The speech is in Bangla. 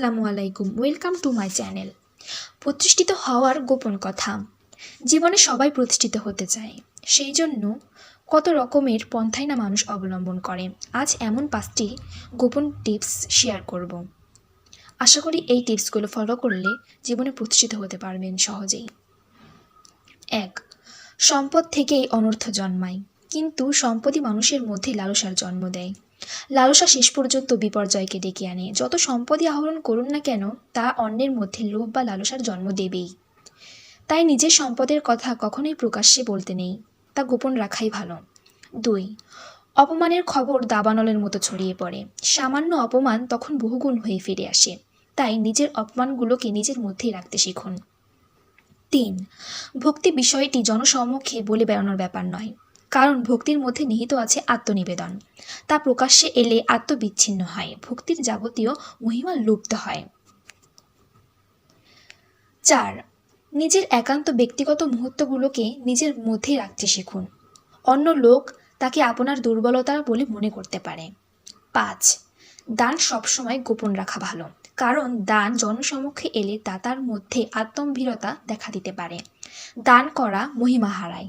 আসসালামু আলাইকুম ওয়েলকাম টু মাই চ্যানেল প্রতিষ্ঠিত হওয়ার গোপন কথা। জীবনে সবাই প্রতিষ্ঠিত হতে চায়। সেই জন্য কত রকমের পন্থাই না মানুষ অবলম্বন করে। আজ এমন পাঁচটি গোপন টিপস শেয়ার করব। আশা করি এই টিপসগুলো ফলো করলে জীবনে প্রতিষ্ঠিত হতে পারবেন সহজেই। এক, সম্পদ থেকেই অনর্থ জন্মায়। কিন্তু সম্পদই মানুষের মধ্যে লালসার জন্ম দেয়। লালসা শেষ পর্যন্ত বিপর্যয়কে ডেকে আনে। যত সম্পদই আহরণ করুন না কেন, তা অন্যের মধ্যে লোভ বা লালসার জন্ম দেবেই। তাই নিজের সম্পদের কথা কখনোই প্রকাশ্যে বলতে নেই। তা গোপন রাখাই ভালো। দুই, অপমানের খবর দাবানলের মতো ছড়িয়ে পড়ে। সামান্য অপমান তখন বহুগুণ হয়ে ফিরে আসে। তাই নিজের অপমানগুলোকে নিজের মধ্যেই রাখতে শিখুন। তিন, ভক্তি বিষয়টি জনসম্মুখে বলে বেড়ানোর ব্যাপার নয়। কারণ ভক্তির মধ্যে নিহিত আছে আত্মনিবেদন। তা প্রকাশ্যে এলে আত্মবিচ্ছিন্ন হয়, ভক্তির যাবতীয় মহিমা লুপ্ত হয়। চার, নিজের একান্ত ব্যক্তিগত মুহূর্তগুলোকে নিজের মধ্যেই রাখতে শিখুন। অন্য লোক তাকে আপনার দুর্বলতা বলে মনে করতে পারে। পাঁচ, দান সবসময় গোপন রাখা ভালো, কারণ দান জনসমক্ষে এলে তা তার মধ্যে আত্মম্ভীরতা দেখা দিতে পারে। দান করা মহিমা হারায়